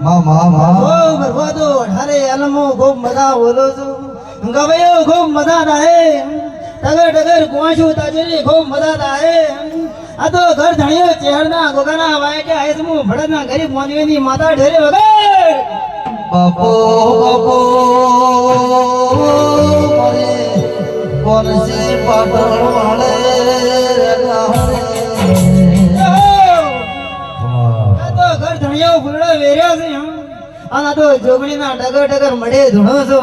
મા મા મા આલમો ખૂબ મજા બોલો છું ગવાયો ખૂબ મજા થાય ટગર ટગર કુવાશું તાજરી ખૂબ મજા થાય આ તો ઘર ધણીયો ચહેરના ગોગાના વાય કે આયસ હું ભડકના ગરીબ મોનવીની માતા ઢેરે વગર બાપો બાપો પાટણ વાળે તો ફૂલડા વેર્યા છે. અને તો જોગણીના ડગર ડગર મળે ધૂણો છો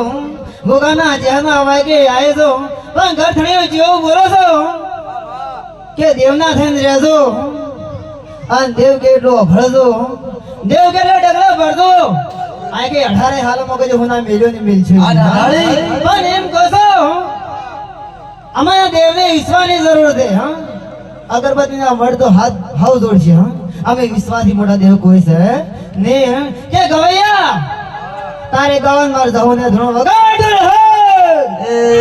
ગોગાના ચેહરના વાગે આવે છો પણ ઘર ધણીયો જેવો બોલો છો કે દેવના થઈને રહેજો અને દેવ કેટલો ભળજો દેવ કેટલો ડગલો ભરજો આ કે અઢારે હાલમાં કે હું ના મેલ્યો ને મેલ છે. પણ એમ કહો છો અમારા દેવને ઈશ્વરની જરૂર છે હા અગરબત્તીના વડ તો હાથ હાવ જોડશે હા અમે વિશ્વાસી મોટા દેવ કોઈ છે, ને? કે ગવૈયા, તારે ગવન માર જવું ને ધૂણો વગાડ હે!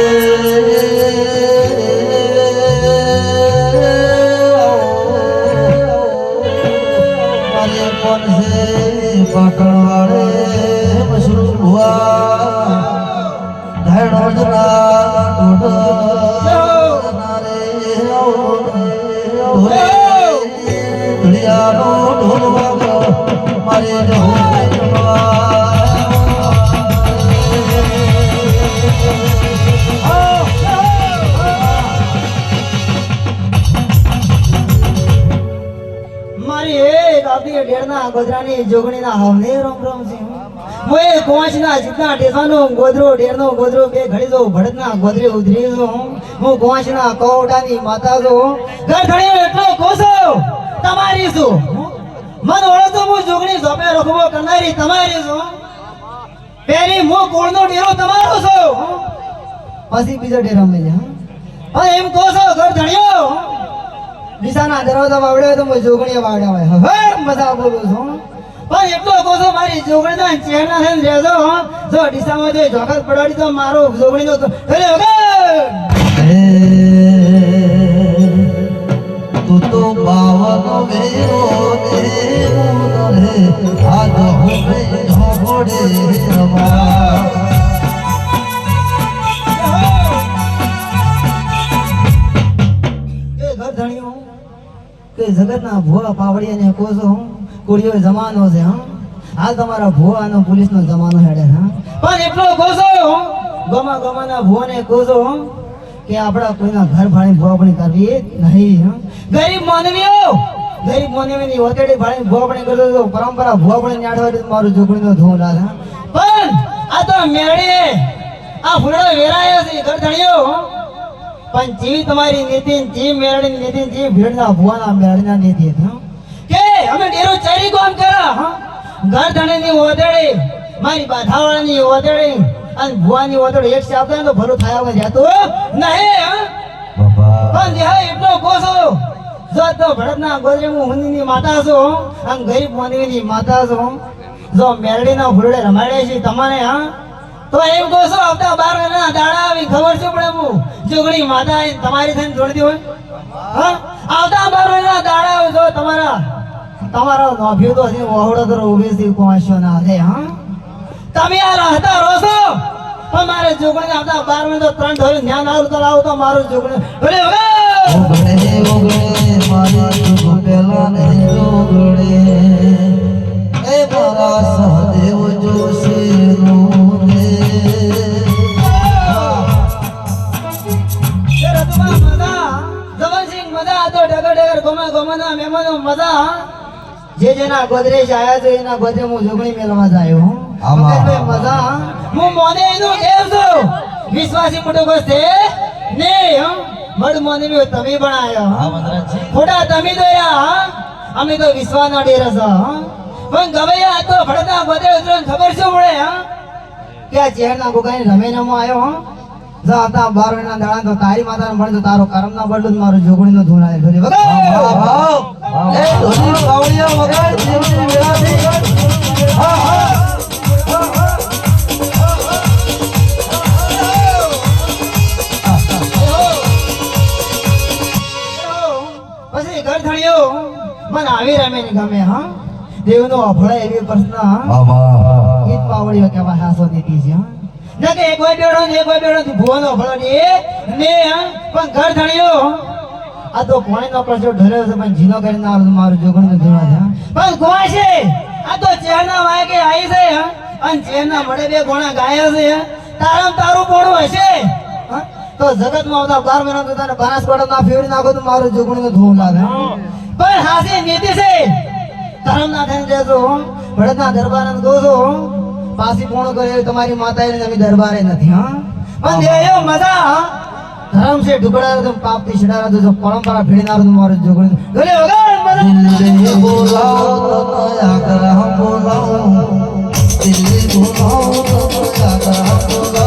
મારે કોનસી પાટણ વાળે મશરૂમ ભુવા ધણો જરા ટોટ ઘડિયાળનો ઢોલ મારે ઢોલ મારી. એક આપી ઢેરના ગોધરાની રમ રમ છે. મોએ કોંચના જીતના ટેસાનો ગોદરો, ઢેરનો ગોધરો બે ઘડી જો ભડકના ગોદરે ઉધરી જો હું કોંચના કોવડાની માતા જો ઘર ધણી એટલો કોસો તમારી છું મન ઓળખો હું જોગણી ઝોપે રખવો કરનારી તમારી છું. પેરી હું કોળનો ડેરો તમારો છું. પછી બીજો ડેરો મેલે હા એમ છો, ઘર ધણ્યો દિશાના દરવાજા વાવડે તો હું જોગણીએ હોય હવે મજા બોલું છું. પણ એટલો કોસો મારી જોગણી તો છે ને રહેજો હો. જો ડીસામાં જો જોખત પડાડી તો મારો જોગણી તો ખરે વગર તું તો બાવનો વેરો દેવો રે આજ હોમે હોડે રમા એ ઘર ધણીઓ કે જગતના ભુવા પાવડિયાને કોસો હું? કુડીઓ જમાનો છે, હા? આ તમારા ભુવાનો પોલીસનો જમાનો હેડે હા? પણ એટલો કોસો ગમા ગમાના ભુવાને કોસો કે આપણા કોઈના ઘર ભાડી ભુવાપણી કરવી નહીં, હા? ગરીબ માનવીઓ! ગરીબ માનવીની ઓતેડી ભાડી ભુવાપણી કરતો તો પરંપરા ભુવાપણી નાડવા મારું જોગણીનો ધૂમ હા. પણ આ તો મેળે આ ફૂલડો વેરાયો છે ઘર ધણીઓ પણ જેવી તમારી નીતિ જીવ મેળડી નીતિ જીવ ભીડના ભુવાના મેળડીના નીતિ હતી હં. અમે ડેરો ચરી કોમ કરા. ઘર ધણીની ઓદળી મારી બાધાવાળાની ઓદળી અને ભુવાની ઓદળી એક સાપ તો ભલું થાય વગર જાતું નહીં પણ દેહ એટલો કોસો જો તો ભરતના ગોદરે હું હુંદીની માતા છું આમ ગરીબ માનવીની માતા છું જો મેરડીના ફૂલડે રમાડે છે તમારે હા? તો એમ કહો છો આવતા બાર ના દાડા આવી ખબર છે પણ હું જોગણી માતા તમારી થઈને જોડતી હોય? હા? આવતા બાર ના દાડા આવે જો તમારા તમારો નોભ્યો તો હજી વહોડો તો ઊભી પહોંચ્યો ના છે હા? તમે આ રહેતા રહો છો? પણ મારે જોગણી આવતા બાર મિનિટ તો ત્રણ ધોરણ ધ્યાન આવું તો આવું તો મારું જોગણી. ભલે ઓગળે એ મારા સહદેવ જોશી નું મજા તો ડગર ડગર ગોમા ગોમાના મહેમાનો મજા જે જેના ગોદરેજ આયા છે એના ગોદરે હું જોગણી મેળવા જાય હું. આમાં. મજા હું મોને એનું દેવ છું. વિશ્વાસી મોટો બસ છે ને હં? મડ મોને બી તમે પણ આવ્યો ખોટા તમે તો યા અમે તો વિશ્વાસના ડેરા છો હં? પણ ગમે આ તો ભડતા બધે ઉતરણ ખબર શું પડે હા? કે આ ચેરના ગોગાઈ રમેનામાં આવ્યો હો? જા હતા બાર મહિના દાડા તો તારી માતાને તો તારો કરમ ના બદલું મારું જોગણીનો ધૂણાય ભલે વગર એ ધોની પાવડિયા વગર જીવની વેળાથી હા હા. પછી ઘર થળિયો મને આવી રમે ને ગમે હા? દેવનો અફળે એવી પ્રશ્ન ઈદ પાવડીઓ કેવા હાસો દીધી છે હા? ના કે એક વાર બેડો ને એક વાર બેડો થી ભુવાનો અફળો ને પણ ઘર ધણ્યો આ તો પાણી નો પ્રચો ઢર્યો છે પણ જીનો કરીને આવડે તો મારું જોગણ ને ધોવા છે પણ ગોવા છે? આ તો ચેરના વાગે આવી છે અને ચેરના મળે બે ગોણા ગાયા છે તારમ તારું પોણું હશે? તો જગતમાં આવતા બાર મહિના તો તને બનાસકાંઠા ના ફેવરી નાખો તો મારું જોગણ ને ધોવું લાગે. પણ હાસી નીતિ છે. તારમ ના થઈને જશો ભરતના દરબાર ને પાસી પૂર્ણ કર્યો તમારી માતા એને તમે દરબારે નથી હા? પણ એ મજા ધર્મ છે ઢુકડા તમે પાપથી છડારા તો પરંપરા ભીડનાર તો મારો જોગણ બોલે વગર મજા. બોલાવો તો તયા કર હમ દિલ બોલાવો તો તયા કર હમ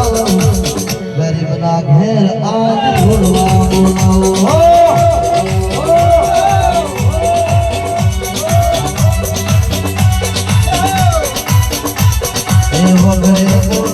বলবে